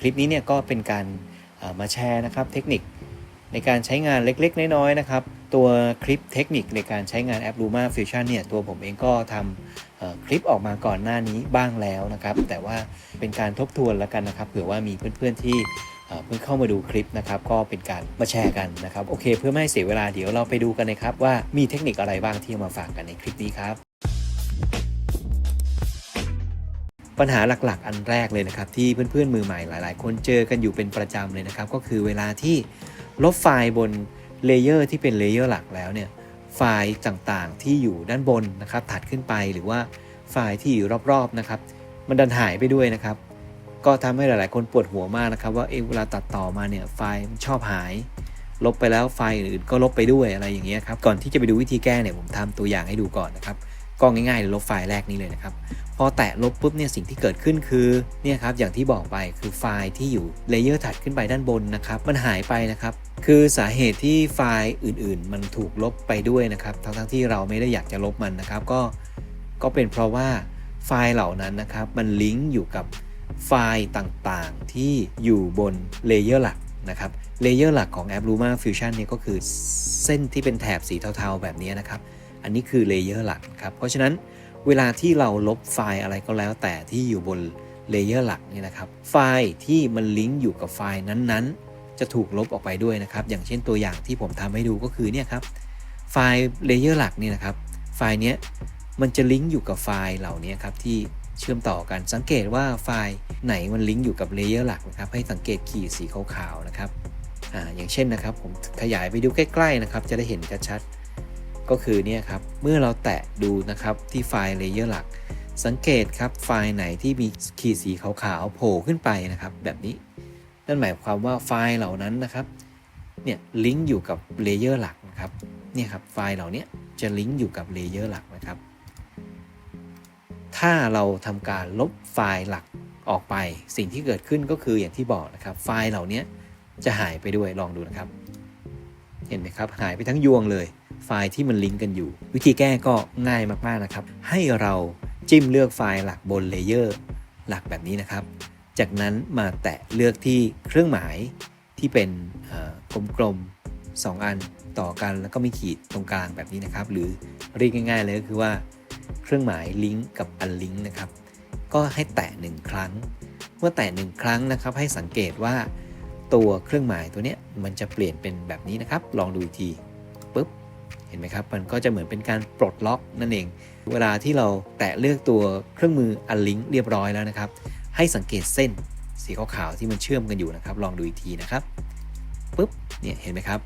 คลิปนี้เนี่ยก็เป็นการมาแชร์นะครับเทคนิคในการใช้งานเล็กๆ น้อยๆนะครับ ตัวคลิปเทคนิคในการใช้งานแอป Luma Fusion เนี่ยตัวผมเองก็ทำคลิปออกมาก่อนหน้านี้บ้างแล้วนะครับ แต่ว่าเป็นการทบทวนแล้วกันนะครับเผื่อว่ามีเพื่อนๆที่เพิ่งเข้ามาดูคลิปนะครับก็เป็นการมาแชร์กันนะครับ โอเค เพื่อไม่ให้เสียเวลาเดี๋ยวเราไปดูกันนะครับ ว่ามีเทคนิคอะไรบ้างที่มาฝากกันในคลิปนี้ครับ ปัญหาหลักๆ อันแรกเลยนะครับ ที่เพื่อนๆมือใหม่หลาย ๆ คนเจอกันอยู่เป็นประจำเลยนะครับ ก็คือเวลาที่ลบไฟล์บนเลเยอร์ที่เป็นเลเยอร์หลักแล้วเนี่ยไฟล์ต่างๆที่อยู่ด้านบนนะครับถัดขึ้นไปหรือว่าไฟล์ที่อยู่รอบๆนะครับมันดันหายไปด้วยนะครับ ก็ทำให้หลายๆ คนปวดหัวมากนะครับ ว่าเอะเวลาตัดต่อมาเนี่ยไฟล์มันชอบหาย ลบไปแล้วไฟล์อื่นก็ลบไปด้วยอะไรอย่างเงี้ยครับก่อนที่จะไปดูวิธีแก้เนี่ยผมทำตัวอย่างให้ดูก่อนนะครับ ก็ง่ายๆเลยลบไฟล์แรกนี้เลยนะครับ พอแตะลบปุ๊บเนี่ยสิ่งที่เกิดขึ้นคือเนี่ยครับอย่างที่บอกไปคือไฟล์ที่อยู่เลเยอร์ถัดขึ้นไปด้านบนนะครับ มันหายไปนะครับ คือสาเหตุที่ไฟล์อื่นๆ มันถูกลบไปด้วยนะครับ ทั้งๆที่เราไม่ได้อยากจะลบมันนะครับ ก็ก็เป็นเพราะว่าไฟล์เหล่านั้นนะครับ มันลิงก์อยู่กับไฟล์ต่างๆที่อยู่บนเลเยอร์หลักนะครับเลเยอร์หลักของแอป Luma Fusion เนี่ยก็คือเส้นที่เป็นแถบสีเทาๆ แบบนี้นะครับ อันนี้คือเลเยอร์หลักครับ เพราะฉะนั้นเวลาที่เราลบไฟล์อะไรก็แล้วแต่ที่อยู่บนเลเยอร์หลักนี่นะครับ ไฟล์ที่มันลิงก์อยู่กับไฟล์นั้นๆ จะถูกลบออกไปด้วยนะครับ อย่างเช่นตัวอย่างที่ผมทำให้ดูก็คือเนี่ยครับ ไฟล์เลเยอร์หลักนี่นะครับ ไฟล์เนี้ยมันจะลิงก์อยู่กับไฟล์เหล่านี้ครับที่เชื่อมต่อกัน สังเกตว่าไฟล์ไหนมันลิงก์อยู่กับเลเยอร์หลักนะครับ ให้สังเกตขีดสีขาวๆนะครับ อ่า อย่างเช่นนะครับ ผมขยายไปดูใกล้ๆนะครับ จะได้เห็นชัดๆ ก็คือเนี่ยครับ เมื่อเราแตะดูนะครับที่ไฟล์เลเยอร์หลัก สังเกตครับไฟล์ไหนที่มีขีดสีขาวๆโผล่ขึ้นไปนะครับ แบบนี้ นั่นหมายความว่าไฟล์เหล่านั้นนะครับ เนี่ยลิงก์อยู่กับเลเยอร์หลักนะครับ เนี่ยครับไฟล์เหล่านี้จะลิงก์อยู่กับเลเยอร์หลักนะครับ ถ้าเราทำการลบไฟล์หลักออกไป สิ่งที่เกิดขึ้นก็คืออย่างที่บอกนะครับ ไฟล์เหล่านี้จะหายไปด้วยลองดูนะครับ เห็นไหมครับ หายไปทั้งยวงเลย ไฟล์ที่มันลิงก์กันอยู่ วิธีแก้ก็ง่ายมากๆนะครับ ให้เราจิ้มเลือกไฟล์หลักบนเลเยอร์หลักแบบนี้นะครับ จากนั้นมาแตะเลือกที่เครื่องหมายที่เป็นกลมๆสองอันต่อกันแล้วก็มีขีดตรงกลางแบบนี้นะครับ หรือเรียกง่าย ๆ เลยก็คือว่าเครื่องหมายลิงก์กับอันลิงก์นะครับ ก็ให้แตะหนึ่งครั้ง เมื่อแตะหนึ่งครั้งนะครับ ให้สังเกตว่าตัวเครื่องหมายตัวนี้มันจะเปลี่ยนเป็นแบบนี้นะครับ ลองดูอีกที เห็นไหมครับ มันก็จะเหมือนเป็นการปลดล็อกนั่นเอง เวลาที่เราแตะเลือกตัวเครื่องมืออันลิงก์เรียบร้อยแล้วนะครับ ให้สังเกตเส้นสีขาวๆที่มันเชื่อมกันอยู่นะครับ ลองดูอีกทีนะครับปุ๊บเนี่ยเห็นไหมครับ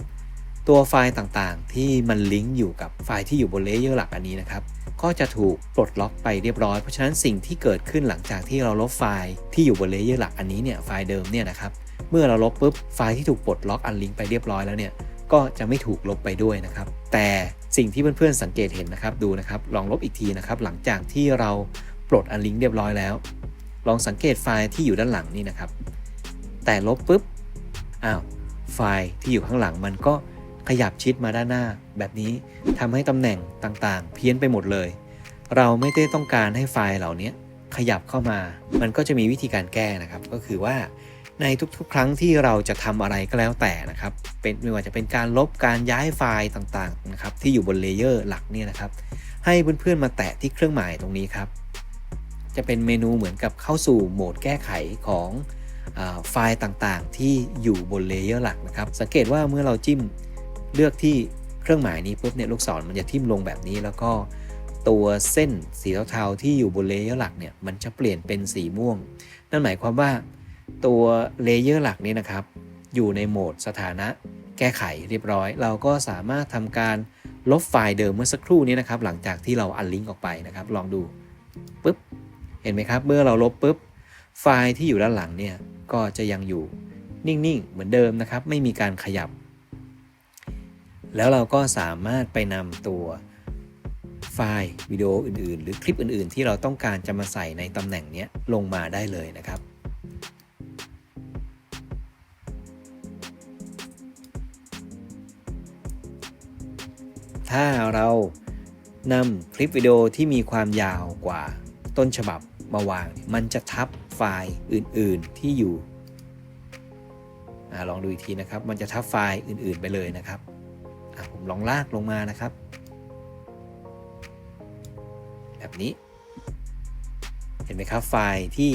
ตัวไฟล์ต่างๆ ที่มันลิงก์อยู่กับไฟล์ที่อยู่บนเลเยอร์หลักอันนี้นะครับก็จะถูกปลดล็อกไปเรียบร้อยเพราะฉะนั้นสิ่งที่เกิดขึ้นหลังจากที่เราลบไฟล์ที่อยู่บนเลเยอร์หลักอันนี้เนี่ยไฟล์เดิมเนี่ยนะครับเมื่อเราลบปุ๊บไฟล์ที่ถูกปลดล็อกอันลิงก์ไปเรียบร้อยแล้วเนี่ยก็จะไม่ถูกลบไปด้วยนะครับ แต่สิ่งที่เพื่อนๆสังเกตเห็นนะครับดูนะครับลองลบอีกทีนะครับหลังจากที่เราปลดอันลิงก์เรียบร้อยแล้ว ลองสังเกตไฟล์ที่อยู่ด้านหลังนี่นะครับ แต่ลบปุ๊บอ้าวไฟล์ที่อยู่ข้างหลังมันก็ขยับชิดมาด้านหน้า แบบนี้ทำให้ตำแหน่งต่างๆ เพี้ยนไปหมดเลย เราไม่ได้ต้องการให้ไฟล์เหล่านี้ขยับเข้ามา มันก็จะมีวิธีการแก้นะครับ ก็คือว่า ในทุกๆ ครั้งที่เราจะทำอะไรก็แล้วแต่นะครับ เป็นไม่ว่าจะเป็นการลบการย้ายไฟล์ต่างๆนะครับที่อยู่บนเลเยอร์หลักเนี่ยนะครับ ให้เพื่อนๆมาแตะที่เครื่องหมายตรงนี้ครับ จะเป็นเมนูเหมือนกับเข้าสู่โหมดแก้ไขของอไฟล์ต่างๆ ที่อยู่บนเลเยอร์หลักนะครับ สังเกตว่าเมื่อเราจิ้มเลือกที่เครื่องหมายนี้ปุ๊บเนี่ยลูกศรมันจะทิ่มลงแบบนี้แล้วก็ตัวเส้นสีเทาๆที่อยู่บนเลเยอร์หลักเนี่ยมันจะเปลี่ยนเป็นสีม่วง นั่นหมายความว่า ตัวเลเยอร์หลักนี้นะครับ อยู่ในโหมดสถานะแก้ไขเรียบร้อย เราก็สามารถทำการลบไฟล์เดิมเมื่อสักครู่นี้นะครับ หลังจากที่เราอันลิงก์ออกไปนะครับ ลองดูปุ๊บเห็นไหมครับ เมื่อเราลบปุ๊บไฟล์ที่อยู่ด้านหลังเนี่ยก็จะยังอยู่นิ่งๆ เหมือนเดิมนะครับ ไม่มีการขยับ แล้วเราก็สามารถไปนำตัวไฟล์วิดีโออื่นๆ หรือคลิปอื่นๆ ที่เราต้องการจะมาใส่ในตำแหน่งนี้ลงมาได้เลยนะครับ ถ้าเรานำคลิปวิดีโอที่มีความยาวกว่าต้นฉบับมาวาง มันจะทับไฟล์อื่นๆที่อยู่อลองดูอีกทีนะครับ มันจะทับไฟล์อื่นๆไปเลยนะครับผมลองลากลงมานะครับ แบบนี้ เห็นไหมครับไฟล์ที่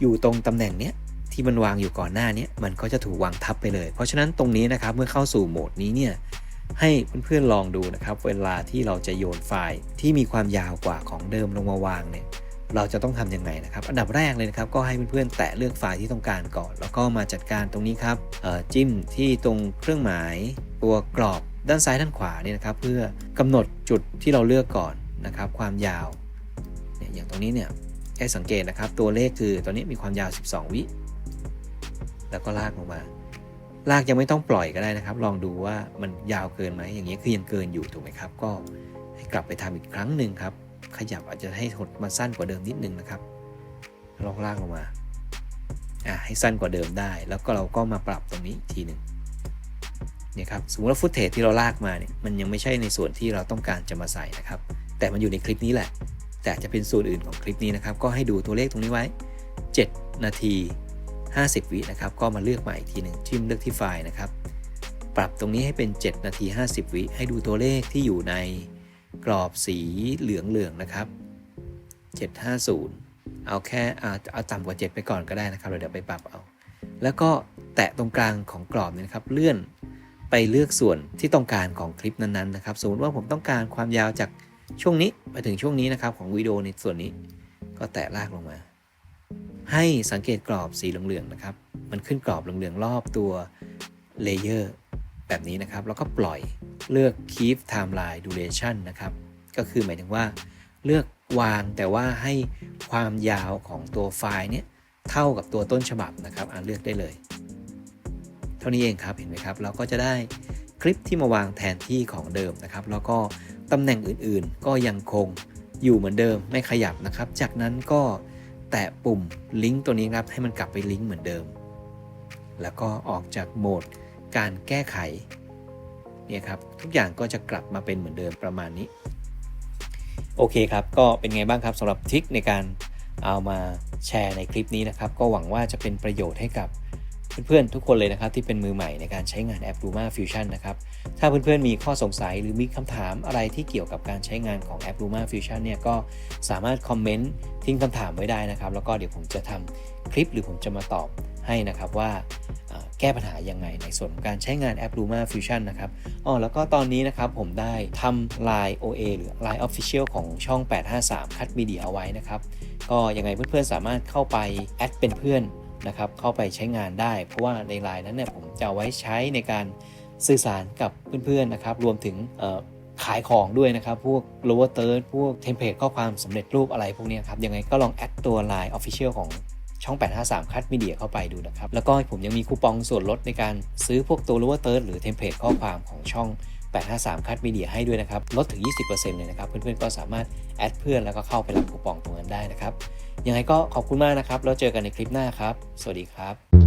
อยู่ตรงตำแหน่งเนี้ยที่มันวางอยู่ก่อนหน้านี้มันก็จะถูกวางทับไปเลย เพราะฉะนั้นตรงนี้นะครับเมื่อเข้าสู่โหมดนี้เนี่ย ให้เพื่อนๆลองดูนะครับเวลาที่เราจะโยนไฟล์ที่มีความยาวกว่าของเดิมลงมาวางเนี่ยเราจะต้องทำยังไงนะครับ อันดับแรกเลยนะครับ ก็ให้เพื่อนๆ แตะเลือกไฟล์ที่ต้องการก่อน แล้วก็มาจัดการตรงนี้ครับจิ้มที่ตรงเครื่องหมายตัวกรอบด้านซ้ายด้านขวาเนี่ยนะครับ เพื่อกำหนดจุดที่เราเลือกก่อนนะครับ ความยาวเนี่ยอย่างตรงนี้เนี่ยให้สังเกตนะครับ ตัวเลขคือตอนนี้มีความยาว 12 วิ แล้วก็ลากลงมา ลากยังไม่ต้องปล่อยก็ได้นะครับ ลองดูว่ามันยาวเกินไหมอย่างนี้ยคือยังเกินอยู่ถูกไหมครับ ก็ให้กลับไปทำอีกครั้งหนึ่งครับ ขยับอาจจะให้หดมาสั้นกว่าเดิมนิดนึงนะครับ ลองลากลงมาอะให้สั้นกว่าเดิมได้ แล้วก็เราก็มาปรับตรงนี้อีกทีหนึ่งเนี่ยครับสมมติว่าฟุตเทจที่เราลากมาเนี่ยมันยังไม่ใช่ในส่วนที่เราต้องการจะมาใส่นะครับ แต่มันอยู่ในคลิปนี้แหละ แต่จะเป็นส่วนอื่นของคลิปนี้นะครับ ก็ให้ดูตัวเลขตรงนี้ไว้ 7 นาที 50 วินะครับ ก็มาเลือกใหม่อีกทีหนึ่งจิ้มเลือกที่ไฟล์นะครับ ปรับตรงนี้ให้เป็น 7 นาที 50 วิ ให้ดูตัวเลขที่อยู่ในกรอบสีเหลืองๆนะครับ 750 เอาแค่เอาเอาต่ำกว่า 7 ไปก่อนก็ได้นะครับ เดี๋ยวไปปรับเอา แล้วก็แตะตรงกลางของกรอบนี่นะครับ เลื่อนไปเลือกส่วนที่ต้องการของคลิปนั้นๆนะครับ สมมติว่าผมต้องการความยาวจากช่วงนี้ไปถึงช่วงนี้นะครับของวิดีโอในส่วนนี้ ก็แตะลากลงมา ให้สังเกตกรอบสีเหลืองๆนะครับ มันขึ้นกรอบเหลืองๆรอบตัวเลเยอร์แบบนี้นะครับ แล้วก็ปล่อยเลือก keep timeline duration นะครับ ก็คือหมายถึงว่าเลือกวางแต่ว่าให้ความยาวของตัวไฟล์เนี้ยเท่ากับตัวต้นฉบับนะครับอ่าเลือกได้เลย เท่านี้เองครับเห็นไหมครับ เราก็จะได้คลิปที่มาวางแทนที่ของเดิมนะครับ แล้วก็ตำแหน่งอื่นๆ ก็ยังคงอยู่เหมือนเดิมไม่ขยับนะครับ จากนั้นก็ แตะปุ่มลิงก์ตัวนี้ครับให้มันกลับไปลิงก์เหมือนเดิม แล้วก็ออกจากโหมดการแก้ไขเนี่ยครับทุกอย่างก็จะกลับมาเป็นเหมือนเดิมประมาณนี้ โอเคครับ ก็เป็นไงบ้างครับสำหรับทริคในการเอามาแชร์ในคลิปนี้นะครับ ก็หวังว่าจะเป็นประโยชน์ให้กับ เพื่อนๆทุกคนเลยนะครับที่เป็นมือใหม่ในการใช้งานแอป Luma Fusion นะครับถ้าเพื่อนๆมีข้อสงสัยหรือมีคำถามอะไรที่เกี่ยวกับการใช้งานของแอป Luma Fusion เนี่ยก็สามารถคอมเมนต์ทิ้งคำถามไว้ได้นะครับ แล้วก็เดี๋ยวผมจะทำคลิปหรือผมจะมาตอบให้นะครับว่าแก้ปัญหายังไงในส่วนของการใช้งานแอป Luma Fusion นะครับอ๋อแล้วก็ตอนนี้นะครับผมได้ทำ Line OA หรือ Line Official ของช่อง 853คัดมีเดียเอาไว้นะครับ ก็ยังไงเพื่อนๆสามารถเข้าไปแอดเป็นเพื่อน นะครับเข้าไปใช้งานได้ เพราะว่าในไลน์นั้นเนี่ยผมจะเอาไว้ใช้ในการสื่อสารกับเพื่อนๆนะครับรวมถึงขายของด้วยนะครับ พวก lower third พวกเทมเพลตข้อความสำเร็จรูปอะไรพวกนี้ครับ ยังไงก็ลองแอดตัว Line Official ของช่อง 853 คัดมีเดียเข้าไปดูนะครับ แล้วก็ผมยังมีคูปองส่วนลดในการซื้อพวกตัว lower third หรือเทมเพลตข้อความของช่อง 853 คัดมีเดียให้ด้วยนะครับ ลดถึง 20%เลยนะครับ เพื่อนๆ ก็สามารถแอดเพื่อนแล้วก็เข้าไปรับคูปองตรงนั้นได้นะครับ ยังไงก็ขอบคุณมากนะครับ แล้วเจอกันในคลิปหน้าครับ สวัสดีครับ